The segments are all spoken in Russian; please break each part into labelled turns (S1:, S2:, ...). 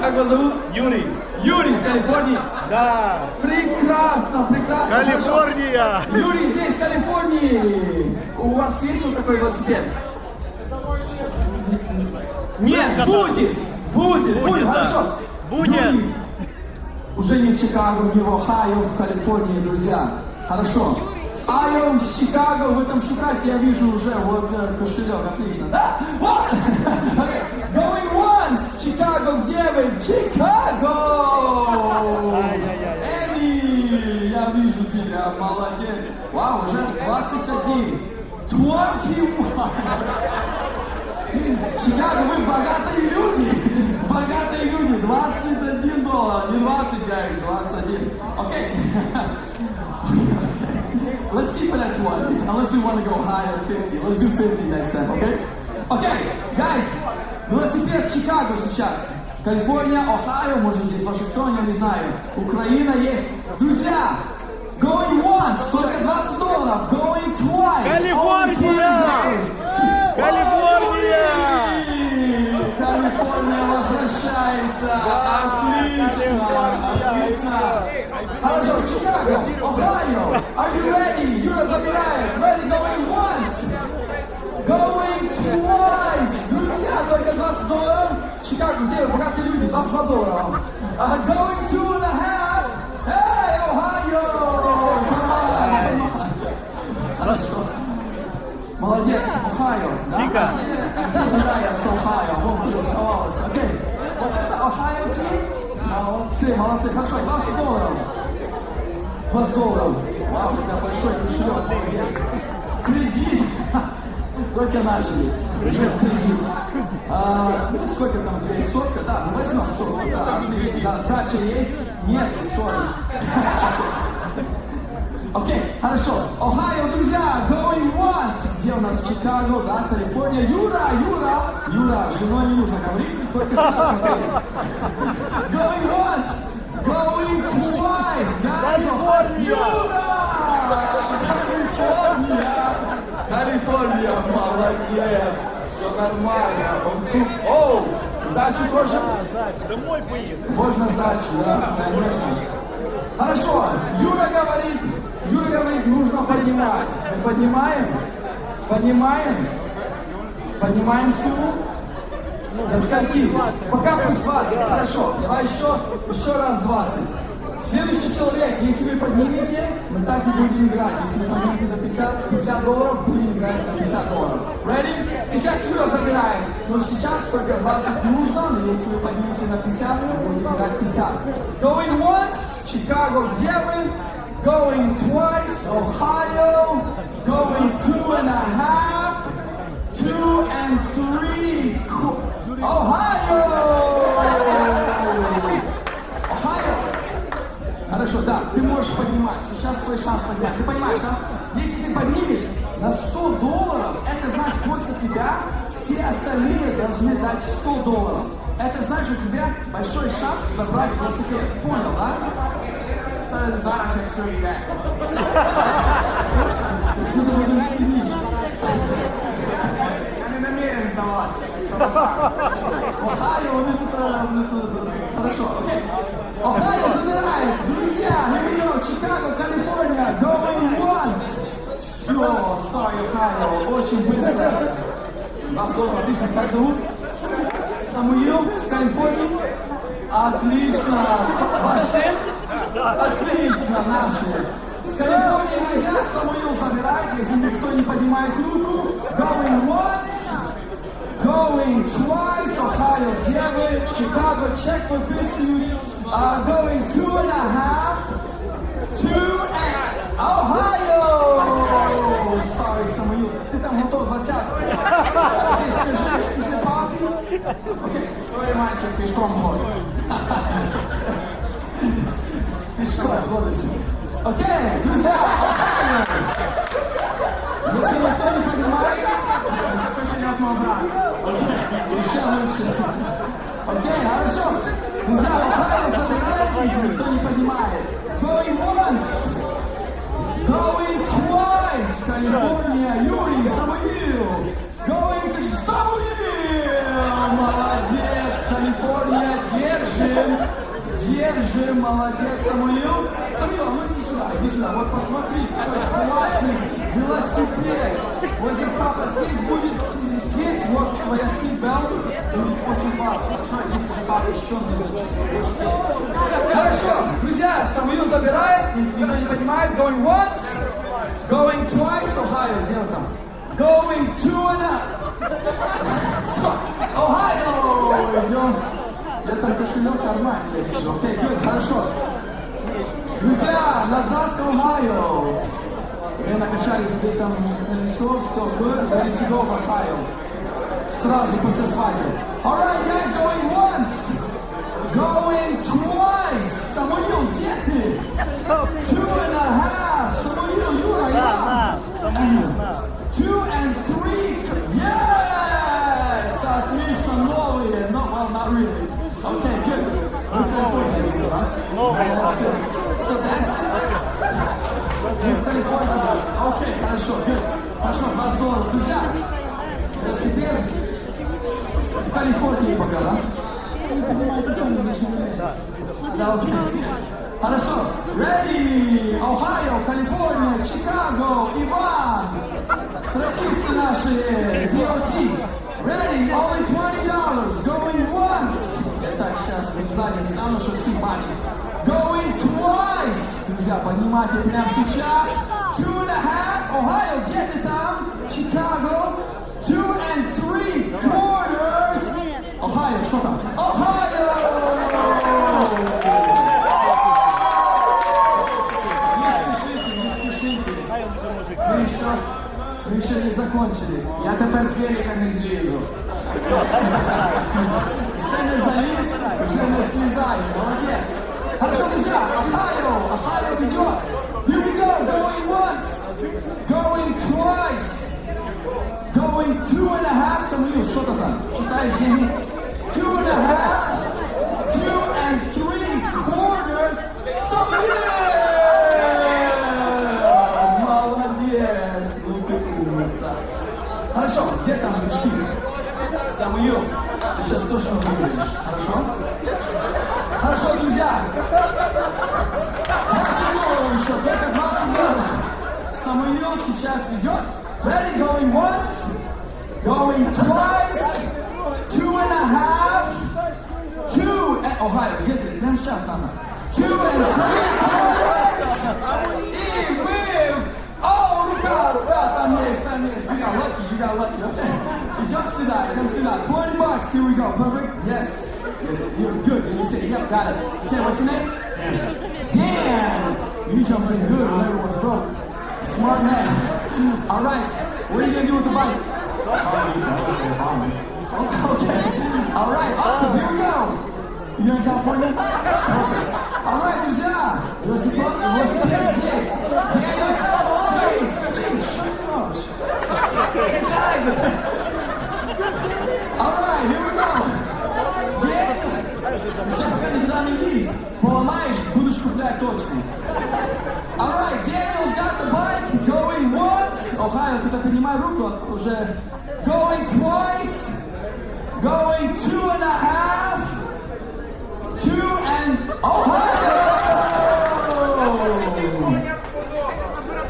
S1: Как вас зовут?
S2: Юрий.
S1: Юрий из Калифорнии.
S2: Да.
S1: Прекрасно, прекрасно.
S2: Калифорния.
S1: хорошо. Юрий здесь, в Калифорнии. У вас есть вот такой велосипед? Нет, будет. Будет, будет,
S2: Будет, да.
S1: хорошо.
S2: Будет.
S1: Юрий, Уже не в Чикаго, не в Ohio, в Калифорнии, друзья. Хорошо. С Айо, с Чикаго, вы там шукаете, я вижу уже, вот э, кошелек, отлично. Да? Вот! Чикаго, где вы? Чикаго! Эми, я вижу тебя, молодец. Вау, уже аж 21. 21. Чикаго, вы богатые люди! Богатые люди! 21 доллар, не 20, guys, 21. Окей. Let's keep it at 20, unless we want to go higher, 50. Let's do 50 next time, okay? Okay, guys, велосипед в Чикаго сейчас. Калифорния, Ohio, может здесь Вашингтон, я не знаю. Украина есть. Друзья, going once, только 20 долларов. Going twice, only $20.
S2: Калифорния! Калифорния!
S1: Калифорния возвращается! Отлично! Отлично! Хорошо, Чикаго, Ohio, are you ready? Юра забирает. Ready, going once! Going twice! Только 20 долларов. Чикаго, где богатые люди? 22 доллара. Uh, going two and a half. Hey, Ohio! Come on, come on. Хорошо. Молодец, Ohio.
S2: Чика.
S1: Да, да, я с Ohio. Вон уже оставалось. Окей. Вот это Ohio team. Молодцы, молодцы. Хорошо, 20 долларов. 20 долларов. Вау, у тебя большой кошелек, молодец. Кредит. Только начали. А, ну, сколько там у тебя есть? Сотка? Да, ну возьмем сотку. Да, отлично. Да, сдача есть? Нет, сори. Окей, хорошо. Ohio, друзья, going once. Где у нас Чикаго, да, Калифорния. Юра, Юра. Юра, женой не нужно говорить, только сюда смотреть. Going once. Going twice. Guys,
S2: Калифорния.
S1: Юра! Калифорния! Калифорния, молодец! Нормально. Он тут. Оу! Сдачу тоже?
S2: Домой поедем.
S1: Можно сдачу, да, конечно. Хорошо, Юра говорит, Юра говорит, нужно поднимать. Мы поднимаем? Поднимаем? Поднимаем сумму? До скольки? Пока пусть 20. Хорошо, давай еще, еще раз 20. Следующий человек, если вы поднимете, мы так и будем играть. Если вы поднимете на 50, 50 долларов, будем играть на 50 долларов. Ready? Сейчас Юра забирает. Но сейчас только 20 нужно, но если вы поднимете на 50, мы будем играть 50. Going once, Чикаго, где вы? Going twice, Ohio. Going two and a half. Two and three. Ohio! Ohio! Хорошо, да, ты можешь поднимать. Сейчас твой шанс поднять. Ты понимаешь, да? Если ты поднимешь на 100 долларов, это значит после тебя все остальные должны дать 100 долларов. Это значит у тебя большой шанс забрать велосипед. Понял, да? Зараз як все йде. Ти мене сидиш. Я не намерен здавати. Ohio, вони тут, е, вони тут. Хорошо. Ohio забирает. Друзья, Нью-Йорк, Чикаго, Калифорния, going once. Все, sorry, Ohio, очень быстро. Вас здорово, отлично. Как зовут? Самуил с Калифорнии. Отлично. Ваш сын? Отлично, наши. С Калифорнии, друзья, Самуил забирает, если никто не поднимает руку. Going once. Going twice, Ohio, где вы? Chicago, check выписывают. Uh, going two and a half. Two and... Ohio! Sorry, Самуил, ты там готов 20 Эй, скажи, скажи папе. Окей, твой мальчик пешком ходит. Пешком ходишь. Окей, друзья, Ohio! Если никто не понимает, то кошелек мой брат. Окей, еще лучше. Окей, хорошо. Друзья, Ohio забирает, если никто не понимает. Going once. Going twice. Калифорния, Юрий, Самуил. Going to Самуил. Молодец. Калифорния. Держим, молодец, Самуил. Самуил, а ну иди сюда, иди сюда. Вот посмотри, какой классный велосипед. Вот здесь, папа, здесь будет, здесь вот твоя seatbelt. Будет очень классно, хорошо? Есть уже папа еще нужно чуть Хорошо, друзья, Самуил забирает, если никто не понимает, going once, going twice, Ohio, дело там. Going two and a... Все, Ohio, идем. Я там кошелек в кармане, я вижу. Окей, good, хорошо. Друзья, назад к Ohio. Мы накачали тебе там листов, все, good, ready to go в Ohio. Сразу после свадьбы. Alright, guys, going once. Going twice. Самуил, где ты? Two and a half. Самуил, Юра, я. Two and Окей, хорошо. Хорошо, здорово. Друзья, в Калифорнии пока, да? Окей. Хорошо. Ready! Ohio, Калифорния, Чикаго, Иван. Тракисты наши, DOT. Ready, only $20. Going once. Так сейчас в сзади стану, чтобы все. Going twice. Друзья, поднимайте прямо сейчас. Two and a half. Ohio, где ты там? Chicago. Two and three quarters. Ohio, что там? Ohio! Не спешите, не спешите. Мы еще, мы еще не закончили. Я тепер з велика не злізу. Ще не заліз, вже не слізай. Молодець. Хорошо, друзья, Ohio, Ohio ведет. Here we go, going once, going twice, going two and a half. Самуил, что то там? Считаешь деньги? Two and a half, two and three quarters. Самуил! Молодец! Ну ты умница. Хорошо, где там мешки? Самуил, ты сейчас точно выиграешь. Хорошо? Хорошо, друзья. 20 долларов еще, только 20 долларов. Самуил сейчас ведет. Ready, going once, going twice, two and a half, two and... Ohio, где ты? Прямо сейчас надо. Two and three quarters. И мы... О, рука, рука, там есть, там есть. You got lucky, you got lucky, okay. Идем сюда, идем сюда. 20 bucks, here we go, perfect. Yes. You're good. And you said, yep, got it. Okay, what's your name? Dan. Dan! You jumped in good when everyone's broke. Smart man. All right. What are you going to do with the bike? okay. All right. Awesome. Here we go. You're in California? Perfect. All right, there's uh, yeah. What's the, what's the. Точно. All right, Daniel's got the bike, going once. Ohio, ты-то поднимай руку, а то уже... Going twice, going two and a half, two and... Ohio!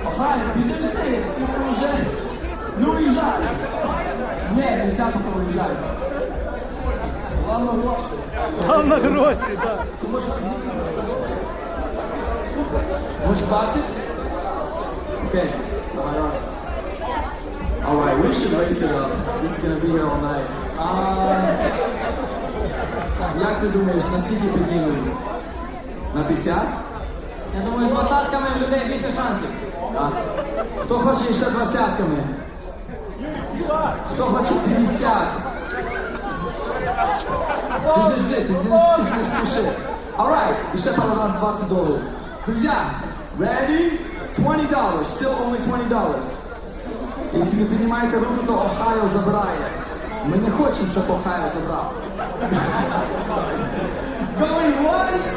S1: Ohio, подожди, ты уже... Ну, уезжай. Не, нельзя пока уезжать. Главное, гроши.
S2: На гроші, так.
S1: Ты можешь... Может 20? Окей, давай 20. Alright, we should raise it up. This is gonna be here all night. А, як ти думаєш, наскільки піднімемо? На 50?
S3: Я думаю, двадцятками в людей більше шансів.
S1: Хто хоче ще двадцятками? Хто хоче 50? Подожди, ти не, ти не спіши. Alright, і ще пару раз 20 доларів. Друзья, ready? $20, still only $20. Якщо не піднімаєте руку, то Ohio забирає. Ми не хочемо, щоб Ohio забрав. Sorry. Going once,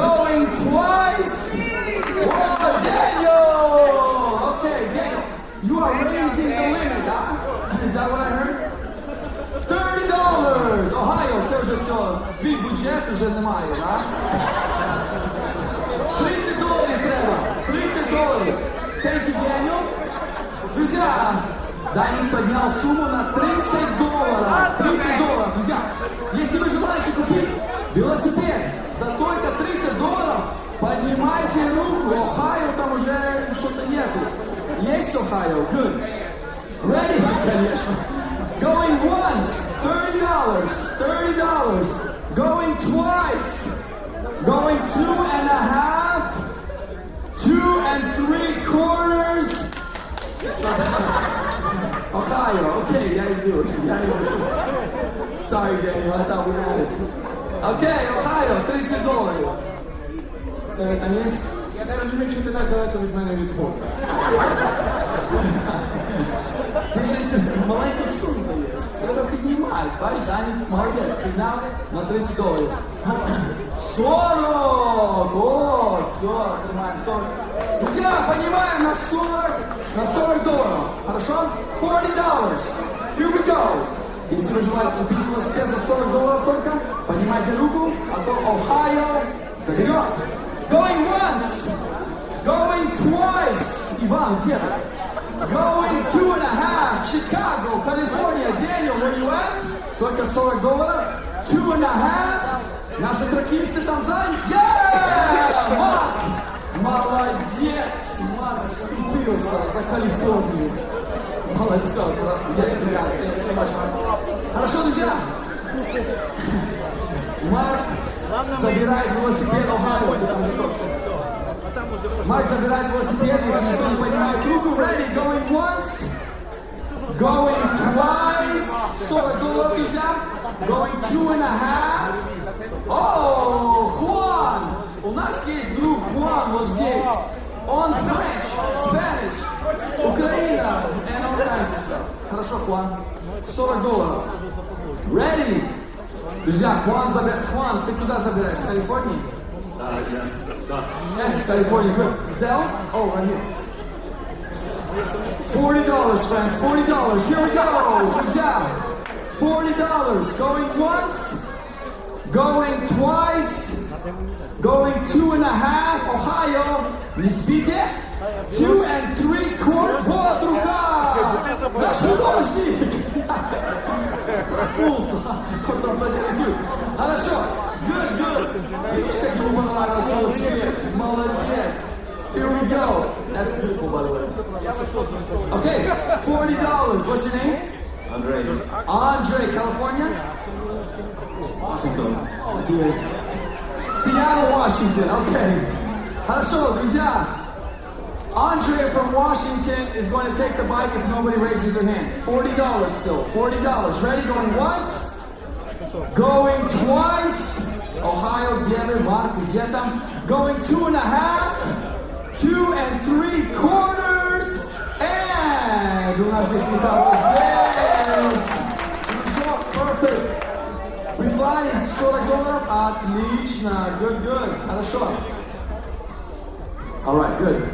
S1: going twice. Whoa, Daniel! Okay, Daniel, you are raising the limit, huh? Is that what I heard? $30! Ohio, це вже все, твій бюджет уже немає, да? 30 доларів! Thank you, Daniel. Друзья, Даник поднял сумму на 30 долларов. 30 долларов, друзья. Если вы желаете купить велосипед за только 30 долларов, поднимайте руку. Ohio там уже что-то нету. Есть Ohio? Good. Ready? Конечно. Going once, $30, $30. Going twice, going two and a half, and three quarters. Ohio, okay, yeah, you do. Yeah, you do. Sorry, Daniel, I thought we had it. Okay, Ohio, 30 доларів. В тебе там є?
S4: Я не розумію, чому ти так далеко від мене відходиш.
S1: Ти щось маленьку суму даєш. Треба піднімати. Бач, Дані молодець, підняв на 30 доларів. 40! О, все, тримаємо 40. Друзья, поднимаем на 40, на 40 долларов. Хорошо? 40 dollars. Here we go. Если вы желаете купить велосипед за 40 долларов только, поднимайте руку, а то Ohio заберет. Going once, going twice. Иван, где вы? Going two and a half, Chicago, California. Daniel, where you at? Только 40 долларов. Two and a half. Наши тракисты там заняты. Yeah! Марк! Молодец! Марк вступился за Калифорнию. Молодец. Much, Mark. Хорошо, друзья. Марк забирает велосипед Ohio. Ты там готовься. Марк забирает велосипед, если никто не поднимает руку. Ready, going once. Going twice. 40 долларов, друзья. Going two and a half. О, Хуан! У нас есть друг Хуан вот здесь. Он French, Spanish, Украина and all kinds of stuff. Хорошо, Хуан. 40 долларов. Ready? Друзья, Хуан забирает. Хуан, ты куда забираешь? С Калифорнии? Yes, California, good. Zell? Oh, right here. Forty dollars, friends. Forty dollars. Here we go. Друзья. Forty dollars. Going once. Going twice. Going two and a half. Ohio. Не спите? Two and three quarter. Вот рука. Наш художник. Проснулся. Он там подрисует. Хорошо. Good, good. Видишь, как ему понравилось велосипед? Молодец. Here we go. That's beautiful, by the way. Okay, forty dollars. What's your name?
S5: Андрей,
S1: Andre, California.
S5: Вашингтон.
S1: Oh, dude. Seattle, Washington. Okay. Хорошо, друзья. Andre from Washington is going to take the bike if nobody raises their hand. $40 still. $40. Ready? Going once. Going twice. Ohio, где вы? Марк, где там? Going two and a half. Two and three quarters. And у нас здесь Михаил здесь. Дружок, perfect. Прислали 40 долларов. Отлично. Good, good. Хорошо. Alright, good.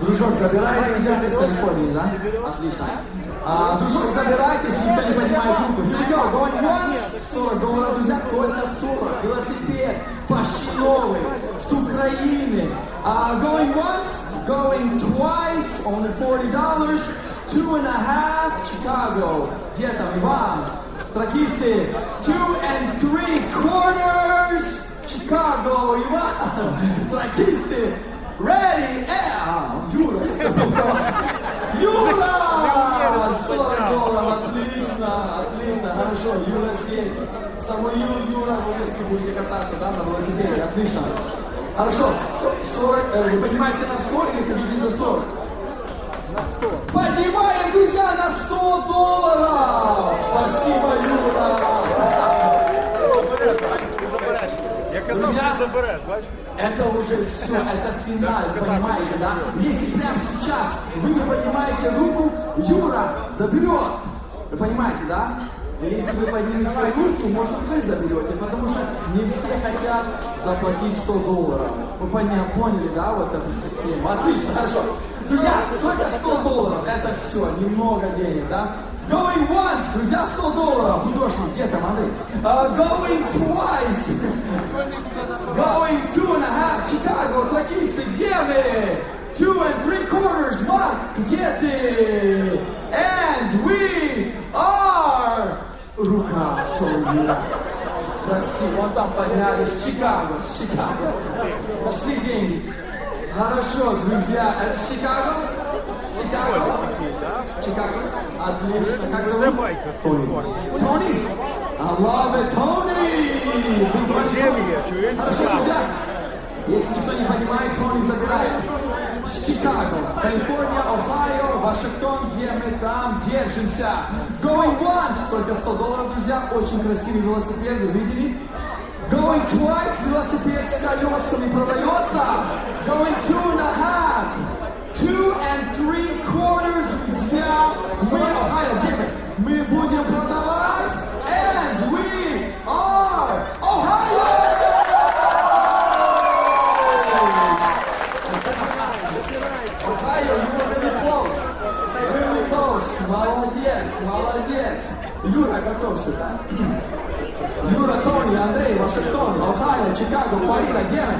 S1: Дружок забирает, друзья, из Калифорнии, да? Отлично. А, дружок забирает, если никто не поднимает руку. Here we go. Going once. 40 долларов, друзья, только 40. Велосипед почти новый. С Украины. А, going once. Going twice. Only 40 dollars. Two and a half. Chicago. Где там, Иван? Тракисты. Two and three quarters. Chicago, Иван. Тракисты. Ready? Э, а, Юра, я забыл про вас. Юра! 40 долларов, отлично, отлично, хорошо, Юра здесь. Самуил, Юра, вы вместе будете кататься, да, на велосипеде, отлично. Хорошо, со- 40, э, вы поднимаете на 100 или хотите за 40? На 100. Поднимаем, друзья, на 100 долларов! Спасибо, Юра! Друзья,
S2: ти забереш, бачиш?
S1: Это уже все, это финаль, понимаете, да? Если прямо сейчас вы не поднимаете руку, Юра заберет. Вы понимаете, да? Если вы поднимете руку, может вы заберете, потому что не все хотят заплатить 100 долларов. Вы поня- поняли, да, вот эту систему? Отлично, хорошо. Друзья, только 100 долларов, это все, немного денег, да? Going once, друзья, 100 долларов. Художник, где там, Андрей? А, going twice. Going two and a half, Chicago. Тракисты, где вы? Two and three quarters, Марк, где ты? And we are... Рука Соня. Прости, вон там поднялись. Чикаго, с Чикаго. Пошли деньги. Хорошо, друзья. Это Чикаго? Чикаго? Чикаго? Отлично. Как зовут? Тони. I love it, Тони! Хорошо, друзья. Если никто не понимает, Тони забирает. Чикаго, Калифорния, Ohio, Вашингтон, где мы там держимся. Going once, только 100 долларов, друзья. Очень красивый велосипед, вы видели? Going twice, велосипед с колесами продается. Going two and a half. Two and three quarters, друзья. Мы, Ohio, где мы? Будем продавать. And we are Ohio! Ohio, you were really close. Really close. Молодец, молодец. Юра, готовься, да? Юра, Тони, Андрей, Вашингтон, Ohio, Чикаго, Флорида, мы?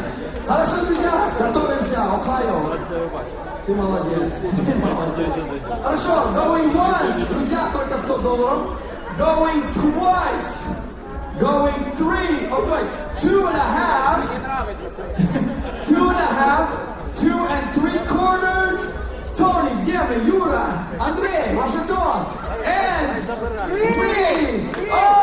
S1: Хорошо, друзья, готовимся, Ohio. Ты молодец, ты молодец. Хорошо, going once, друзья, только 100 долларов. Going twice. Going three, oh, twice, two and a half. Two and a half, two and three quarters. Тони, где вы? Юра, Андрей, Вашингтон. And we are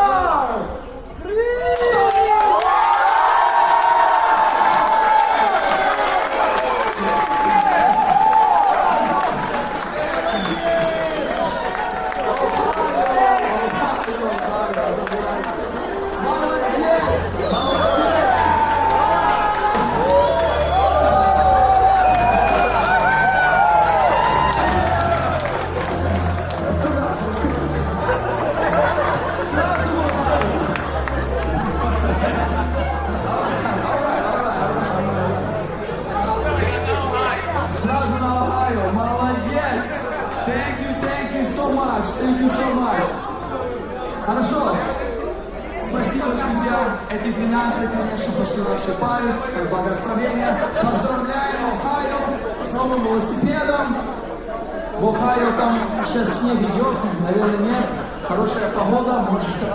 S1: сейчас снег идет, наверное, нет. Хорошая погода, можешь кататься.